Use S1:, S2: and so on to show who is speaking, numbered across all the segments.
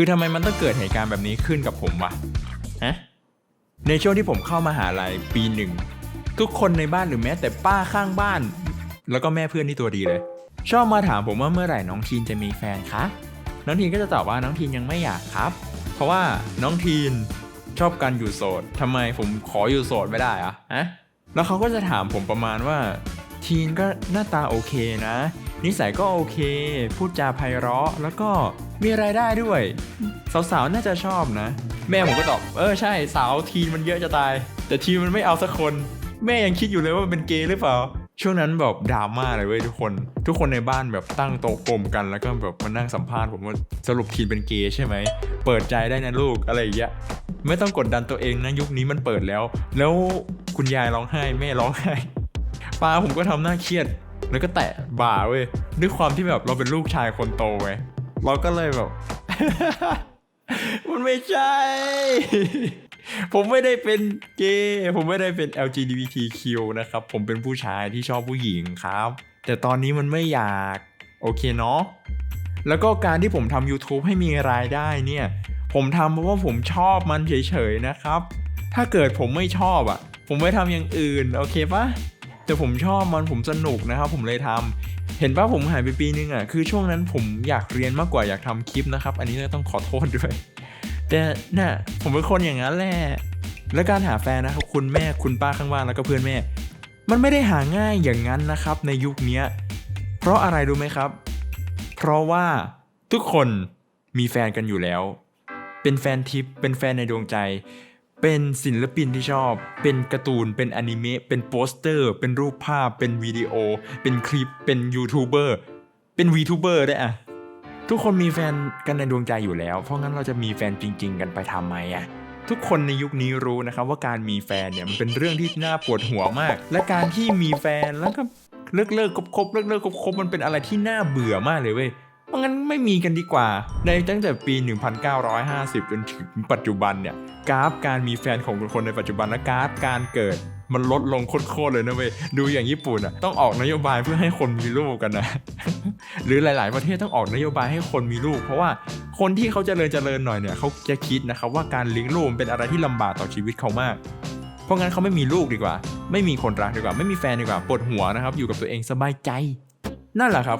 S1: คือทำไมมันต้องเกิดเหตุการณ์แบบนี้ขึ้นกับผมวะฮะในช่วงที่ผมเข้ามาหาลัยปีหนึ่งทุกคนในบ้านหรือแม้แต่ป้าข้างบ้าน แล้วก็แม่เพื่อนที่ตัวดีเลย ชอบมาถามผมว่าเมื่อไหร่น้องทีนจะมีแฟนคะน้องทีนก็จะตอบว่าน้องทีนยังไม่อยากครับ เพราะว่าน้องทีนชอบการอยู่โสดทำไมผมขออยู่โสดไม่ได้อะฮะแล้วเขาก็จะถามผมประมาณว่า ทีนก็หน้าตาโอเคนะ นิสัยก็โอเค พูดจาไพเราะ แล้วก็มีรายได้ด้วย สาวๆ น่าจะชอบนะ แม่ผมก็ตอบ เออใช่สาวทีนมันเยอะจะตาย แต่ทีมันไม่เอาสักคน แม่ยังคิดอยู่เลยว่ามันเป็นเกย์หรือเปล่า ช่วงนั้นแบบดราม่าเลยเว้ยทุกคน ทุกคนในบ้านแบบตั้งโต๊ะกลมกัน แล้วก็แบบมานั่งสัมภาษณ์ผมว่าสรุปทีนเป็นเกย์ใช่ไหม เปิดใจได้นะลูกอะไรอย่างเงี้ย ไม่ต้องกดดันตัวเองนะยุคนี้มันเปิดแล้ว แล้วคุณยายร้องไห้แม่ร้องไห้ป้าผมก็ทำหน้าเครียด แล้วก็แตะบ่าเว้ยด้วยความที่แบบเราเป็นลูกชายคนโตไงเราก็เลยแบบ มันไม่ใช่ ผมไม่ได้เป็นเกย์ผมไม่ได้เป็น LGBTQ นะครับ ผมเป็นผู้ชายที่ชอบผู้หญิงครับ แต่ตอนนี้มันไม่อยาก โอเคเนาะแล้วก็การที่ผมทำ YouTube ให้มีรายได้เนี่ย ผมทำเพราะว่าผมชอบมันเฉยๆนะครับ ถ้าเกิดผมไม่ชอบอะ่ะ ผมไม่ทำอย่างอื่น โอเคปะ แต่ผมชอบมันผมสนุกนะครับ ผมเลยทำเห็นปะผมหายไปปีนึงอะ่ะคือช่วงนั้นผมอยากเรียนมากกว่าอยากทำคลิปนะครับ อันนี้ต้องขอโทษด้วย แต่น่ะผมเป็นคนอย่างนั้นแหละและการหาแฟนนะครับคุณแม่คุณป้าข้างบ้านแล้วก็เพื่อนแม่ มันไม่ได้หาง่ายอย่างนั้นนะครับ ในยุคนี้เพราะอะไรรู้ไหมครับ เพราะว่าทุกคนมีแฟนกันอยู่แล้ว เป็นแฟนทิปเป็นแฟนในดวงใจ เป็นศิลปินที่ชอบ เป็นการ์ตูน เป็นอนิเมะ เป็นโปสเตอร์ เป็นรูปภาพ เป็นวิดีโอ เป็นคลิป เป็นยูทูบเบอร์ เป็นวีทูเบอร์ได้อะทุกคนมีแฟนกันในดวงใจอยู่แล้ว เพราะงั้นเราจะมีแฟนจริง ๆ กันไปทำไมอะทุกคนในยุคนี้รู้นะครับว่าการมีแฟนเนี่ยมันเป็นเรื่องที่น่าปวดหัวมาก และการที่มีแฟนแล้วก็เลิกเลิกคบคบเลิกเลิกคบคบมันเป็นอะไรที่น่าเบื่อมากเลยเว้ยเพราะงั้นไม่มีกันดีกว่า ในตั้งแต่ปี 1950 จนถึงปัจจุบันเนี่ย กราฟการมีแฟนของคนในปัจจุบันและกราฟการเกิดมันลดลงโคตรเลยนะเว้ย ดูอย่างญี่ปุ่นอะต้องออกนโยบายเพื่อให้คนมีลูกกันนะ หรือหลาย ๆ ประเทศต้องออกนโยบายให้คนมีลูก เพราะว่าคนที่เขาเจริญเจริญหน่อยเนี่ยเขาจะคิดนะครับว่าการเลี้ยงลูกเป็นอะไรที่ลำบากต่อชีวิตเขามาก เพราะงั้นเขาไม่มีลูกดีกว่า ไม่มีคนรักดีกว่า ไม่มีแฟนดีกว่าปวดหัวนะครับ อยู่กับตัวเองสบายใจ นั่นแหละครับ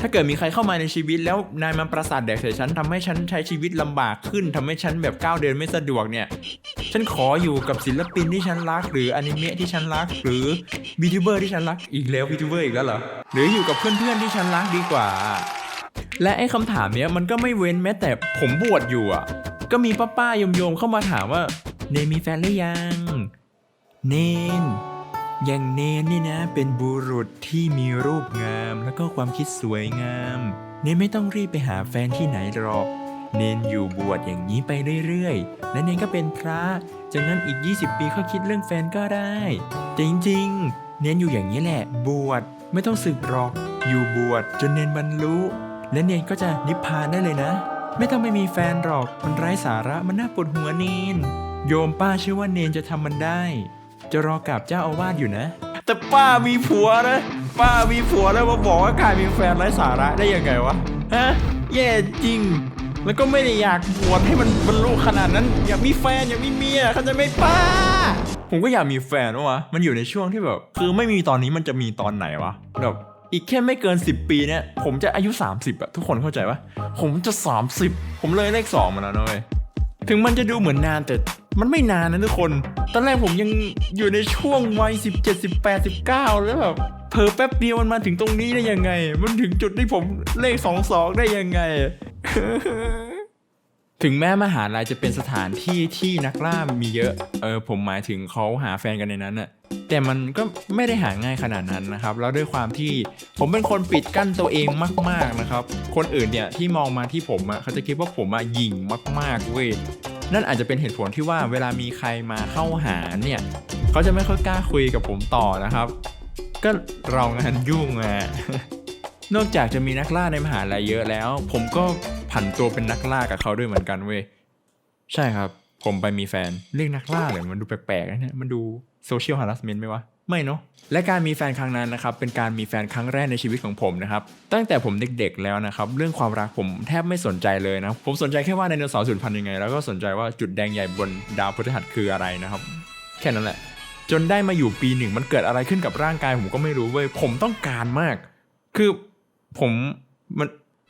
S1: ถ้าเกิดมีใครเข้ามาในชีวิตแล้วนายมันประสาทแดกใส่ฉันทำให้ฉันใช้ชีวิตลำบากขึ้นทำให้ฉันแบบก้าวเดินไม่สะดวกเนี่ย ฉันขออยู่กับศิลปินที่ฉันรัก หรืออนิเมะที่ฉันรัก หรือวีทูเบอร์ที่ฉันรักอีกแล้ววีทูเบอร์อีกแล้วเหรอหรืออยู่กับเพื่อนๆที่ฉันรักดีกว่า และไอ้คำถามเนี้ยมันก็ไม่เว้นแม้แต่ผมบวชอยู่อะก็มีป้าๆโยมๆเข้ามาถามว่า เนนมีแฟนหรือยัง เนน อย่างเนนนี่นะ เป็นบุรุษที่มีรูปงามแล้วก็ความคิดสวยงาม เนนไม่ต้องรีบไปหาแฟนที่ไหนหรอก เนนอยู่บวชอย่างนี้ไปเรื่อยๆ และเนนก็เป็นพระ จากนั้นอีก 20 ปีเขาคิดเรื่องแฟนก็ได้แต่จริงๆ เนนอยู่อย่างนี้แหละ บวชไม่ต้องสึกหรอก อยู่บวชจนเนนบรรลุ และเนนก็จะนิพพานได้เลยนะ ไม่ต้องไปมีแฟนหรอก มันไร้สาระมันน่าปวดหัวเนน โยมป้าเชื่อว่าเนนจะทำมันได้ จะรอกับเจ้าอาวาสอยู่นะ แต่ป้ามีผัวนะ ป้ามีผัวแล้วมาบอกว่าการมีแฟนไร้สาระได้ยังไงวะ ฮะ แย่จริง แล้วก็ไม่ได้อยากบวชให้มันบรรลุขนาดนั้น อยากมีแฟนอยากมีเมียเขาใจะไม่ป้า ผมก็อยากมีแฟนวะ มันอยู่ในช่วงที่แบบ คือไม่มีตอนนี้มันจะมีตอนไหนวะ แบบอีกแค่ไม่เกิน 10 ปีเนี่ย ผมจะอายุ 30อะทุกคนเข้าใจปะผมจะ 30 ผมเลยเลขสองมาแล้วนะเว้ย ถึงมันจะดูเหมือนนานแต่มันไม่นานนะทุกคน ตอนแรกผมยังอยู่ในช่วงวัย17 18 19แล้วแบบเพอแป๊บเดียวมันมาถึงตรงนี้ได้ยังไง มันถึงจุดที่ผมเลข22ได้ยังไง ถึงแม้มหาลัยจะเป็นสถานที่ที่นักล่ามีเยอะ เออผมหมายถึงเขาหาแฟนกันในนั้นน่ะ แต่มันก็ไม่ได้หาง่ายขนาดนั้นนะครับ แล้วด้วยความที่ผมเป็นคนปิดกั้นตัวเองมาก ๆนะครับ คนอื่นเนี่ยที่มองมาที่ผมอะเขาจะคิดว่าผมอะหยิ่งมากๆเว้ย นั่นอาจจะเป็นเหตุผลที่ว่าเวลามีใครมาเข้าหาเนี่ยเขาจะไม่ค่อยกล้าคุยกับผมต่อนะครับ ก็เรางานยุ่งอะ นอกจากจะมีนักล่าในมหาลัยเยอะแล้ว ผมก็ผันตัวเป็นนักล่ากับเขาด้วยเหมือนกันเว้ยใช่ครับ ผมไปมีแฟนเรียกนักล่าเลยมันดูแปลกๆนะเนี่ยมันดูโซเชียลฮาร์ s สเมนต์ไหมวะไม่เนาะและการมีแฟนครั้งนั้นนะครับเป็นการมีแฟนครั้งแรกในชีวิตของผมนะครับตั้งแต่ผมเด็กๆแล้วนะครับเรื่องความรักผมแทบไม่สนใจเลยนะผมสนใจแค่ว่าไดโนเสาร์สูญพันธุ์ยังไง แล้วก็สนใจว่าจุดแดงใหญ่บนดาวพฤหัสคืออะไรนะครับ แค่นั้นแหละ จนได้มาอยู่ปีหนึ่งมันเกิดอะไรขึ้นกับร่างกายผมก็ไม่รู้เว้ยผมต้องการมาก คือ ผมมัน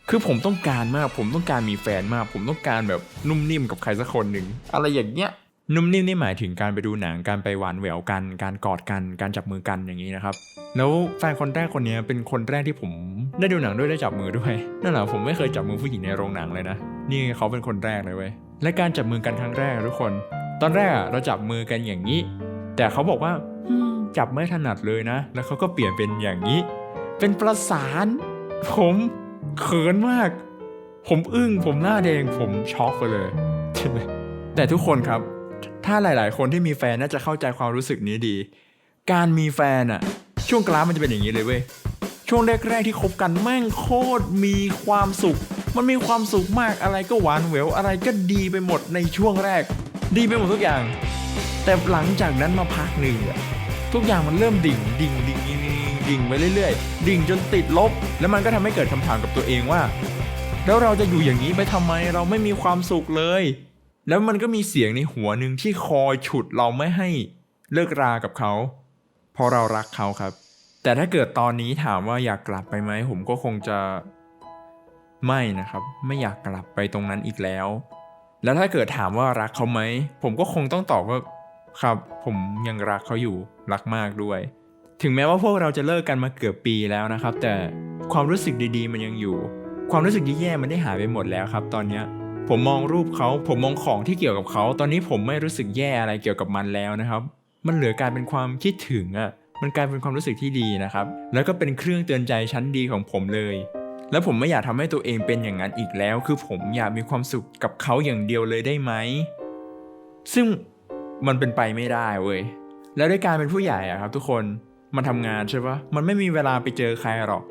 S1: คือผมต้องการมาก ผมต้องการมีแฟนมาก ผมต้องการแบบนุ่มนิ่มกับใครสักคนหนึ่งอะไรอย่างเงี้ยนุ่มนิ่มนี่หมายถึงการไปดูหนังการไปหวานแหววกัน การกอดกันการจับมือกันอย่างนี้นะครับ แล้วแฟนคนแรกคนนี้เป็นคนแรกที่ผมได้ดูหนังด้วยได้จับมือด้วยนั่นแหละผมไม่เคยจับมือผู้หญิงในโรงหนังเลยนะนี่เขาเป็นคนแรกเลยเว้ยและการจับมือกันครั้งแรกทุกคน ตอนแรกเราจับมือกันอย่างนี้ แต่เขาบอกว่าจับไม่ถนัดเลยนะ แล้วเขาก็เปลี่ยนเป็นอย่างนี้ เป็นประสาน ผมเขินมาก ผมอึ้งผมหน้าแดงผมช็อกไปเลย แต่ทุกคนครับ ถ้าหลาย ๆ คนที่มีแฟนน่าจะเข้าใจความรู้สึกนี้ดี การมีแฟนอะช่วงกลางมันจะเป็นอย่างนี้เลยเว้ยช่วงแรก ๆ ที่คบกันแม่งโคตรมีความสุข มันมีความสุขมากอะไรก็หวานแหววอะไรก็ดีไปหมดในช่วงแรก ดีไปหมดทุกอย่าง แต่หลังจากนั้นมาพักหนึ่งอะทุกอย่างมันเริ่มดิ่งดิ่ง ดิ่งไปเรื่อยๆ ดิ่งจนติดลบ แล้วมันก็ทำให้เกิดคำถามกับตัวเองว่า แล้วเราจะอยู่อย่างนี้ไปทำไมเราไม่มีความสุขเลย แล้วมันก็มีเสียงในหัวหนึ่งที่คอยฉุดเราไม่ให้เลิกรากับเขาเพราะเรารักเขาครับ แต่ถ้าเกิดตอนนี้ถามว่าอยากกลับไปไหมผมก็คงจะไม่นะครับ ไม่อยากกลับไปตรงนั้นอีกแล้ว แล้วถ้าเกิดถามว่ารักเขาไหม ผมก็คงต้องตอบว่าครับ ผมยังรักเขาอยู่รักมากด้วย ถึงแม้ว่าพวกเราจะเลิกกันมาเกือบปีแล้วนะครับ แต่ความรู้สึกดีๆ มันยังอยู่ ความรู้สึกแย่ๆมันได้หายไปหมดแล้วครับ ตอนเนี้ยผมมองรูปเขาผมมองของที่เกี่ยวกับเขา ตอนนี้ผมไม่รู้สึกแย่อะไรเกี่ยวกับมันแล้วนะครับ มันเหลือกลายเป็นความคิดถึงอะ่ะมันกลายเป็นความรู้สึกที่ดีนะครับ แล้วก็เป็นเครื่องเตือนใจชั้นดีของผมเลย แล้วผมไม่อยากทำให้ตัวเองเป็นอย่างนั้นอีกแล้ว คือผมอยากมีความสุขกับเขาอย่างเดียวเลยได้ไหม ซึ่งมันเป็นไปไม่ได้เว้ย แล้วด้วยการเป็นผู้ใหญ่อะครับ ทุกคน มันทำงานใช่ปะมันไม่มีเวลาไปเจอใครหรอก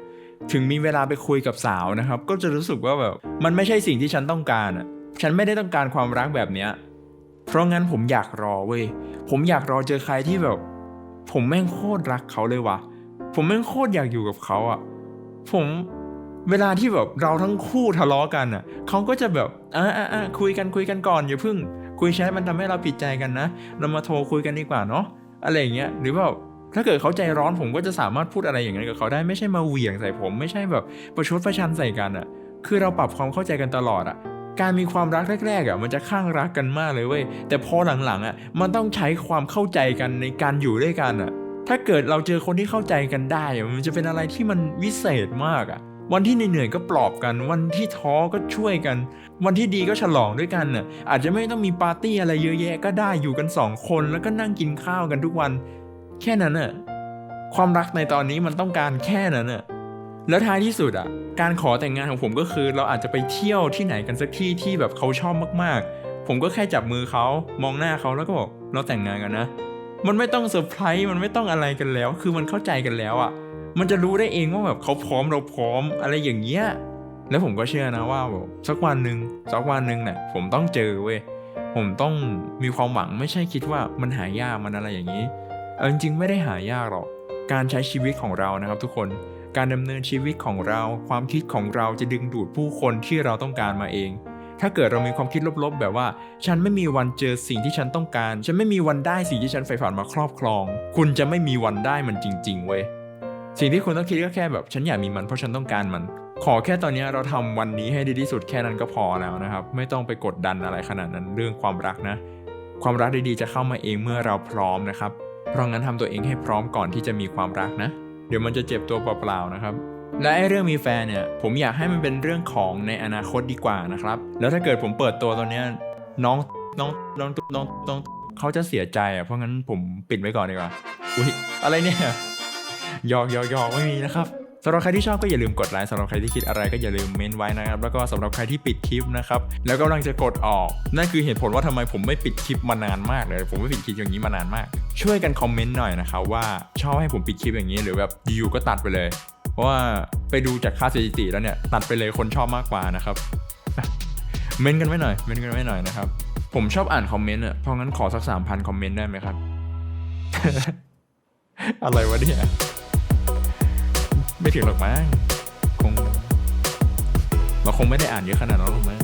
S1: ถึงมีเวลาไปคุยกับสาวนะครับ ก็จะรู้สึกว่าแบบมันไม่ใช่สิ่งที่ฉันต้องการอะฉันไม่ได้ต้องการความรักแบบเนี้ย เพราะงั้นผมอยากรอเว้ย ผมอยากรอเจอใครที่แบบ ผมแม่งโคตรรักเขาเลยว่ะ ผมแม่งโคตรอยากอยู่กับเขาอะ ผมเวลาที่แบบเราทั้งคู่ทะเลาะกันอะเขาก็จะแบบอ่าอ่าอ่าคุยกันคุยกันก่อนอย่าเพิ่ง คุยแชทมันทำให้เราผิดใจกันนะ เรามาโทรคุยกันดีกว่าเนาะอะไรอย่างเงี้ยหรือว่า ถ้าเกิดเขาใจร้อนผมก็จะสามารถพูดอะไรอย่างนั้นกับเขาได้ไม่ใช่มาเหวี่ยงใส่ผม ไม่ใช่แบบประชดประชันใส่กันอะ คือเราปรับความเข้าใจกันตลอดอะการมีความรักแรกๆอะมันจะข้างรักกันมากเลยเว้ยแต่พอหลังๆอะมันต้องใช้ความเข้าใจกันในการอยู่ด้วยกันอะ ถ้าเกิดเราเจอคนที่เข้าใจกันได้มันจะเป็นอะไรที่มันวิเศษมากอะวันที่เหนื่อยๆก็ปลอบกัน วันที่ท้อก็ช่วยกัน วันที่ดีก็ฉลองด้วยกันน่ะอาจจะไม่ต้องมีปาร์ตี้อะไรเยอะแยะก็ได้อยู่กันสองคนแล้วก็นั่งกินข้าวกันทุกวัน แค่นั้นน่ะความรักในตอนนี้มันต้องการแค่นั้นน่ะแล้วท้ายที่สุดอะการขอแต่งงานของผมก็คือ เราอาจจะไปเที่ยวที่ไหนกันสักที่ที่แบบเขาชอบมากๆ ผมก็แค่จับมือเขามองหน้าเขาแล้วก็บอกเราแต่งงานกันนะ มันไม่ต้องเซอร์ไพรส์มันไม่ต้องอะไรกันแล้ว คือมันเข้าใจกันแล้วอะมันจะรู้ได้เองว่าแบบเขาพร้อมเราพร้อมอะไรอย่างเงี้ยแล้วผมก็เชื่อนะว่าแบบสักวันหนึ่งสักวันหนึ่งเนี่ยผมต้องเจอเว้ยผมต้องมีความหวังไม่ใช่คิดว่ามันหายากมันอะไรอย่างนี้ เอาจริงๆไม่ได้หายากหรอก การใช้ชีวิตของเรานะครับทุกคน การดำเนินชีวิตของเรา ความคิดของเราจะดึงดูดผู้คนที่เราต้องการมาเอง ถ้าเกิดเรามีความคิดลบๆ แบบว่า ฉันไม่มีวันเจอสิ่งที่ฉันต้องการ ฉันไม่มีวันได้สิ่งที่ฉันใฝ่ฝันมาครอบครอง คุณจะไม่มีวันได้มันจริง ๆ เว้ย สิ่งที่คุณต้องคิดก็แค่แบบ ฉันอยากมีมันเพราะฉันต้องการมัน ขอแค่ตอนนี้เราทำวันนี้ให้ดีที่สุดแค่นั้นก็พอแล้วนะครับ ไม่ต้องไปกดดันอะไรขนาดนั้นเรื่องความรักนะ ความรักดีๆจะเข้ามาเองเมื่อเราพร้อมนะครับ เพราะงั้นทำตัวเองให้พร้อมก่อนที่จะมีความรักนะ เดี๋ยวมันจะเจ็บตัวเปล่าๆนะครับ และไอ้เรื่องมีแฟนเนี่ย ผมอยากให้มันเป็นเรื่องของในอนาคตดีกว่านะครับ แล้วถ้าเกิดผมเปิดตัวตอนเนี้ยน้องน้องน้องน้องน้องเขาจะเสียใจอะ เพราะงั้นผมปิดไว้ก่อนดีกว่า อุ้ยอะไรเนี่ยหยอกหยอกหยอกไม่มีนะครับ สำหรับใครที่ชอบก็อย่าลืมกดไลค์สำหรับใครที่คิดอะไรก็อย่าลืมเมนไว้นะครับแล้วก็สำหรับใครที่ปิดคลิปนะครับแล้วกำลังจะกดออกนั่นคือเหตุผลว่าทำไมผมไม่ปิดคลิปมานานมากเลยผมไม่ปิดคลิปอย่างนี้มานานมาก ช่วยกันคอมเมนต์หน่อยนะครับว่าชอบให้ผมปิดคลิปอย่างนี้หรือแบบอยู่ก็ตัดไปเลย เพราะว่าไปดูจากค่าสถิติแล้วเนี่ยตัดไปเลยคนชอบมากกว่านะครับเมนกันไว้หน่อยเมนกันไว้หน่อยนะครับผมชอบอ่านคอมเมนต์อะเพราะงั้นขอสักสามพันคอมเมนต์ได้ไหมครับ อะไรวะเนี่ย ไม่ถึงหรอกมั้งคง เราคงไม่ได้อ่านเยอะขนาดนั้นหรอกมั้ง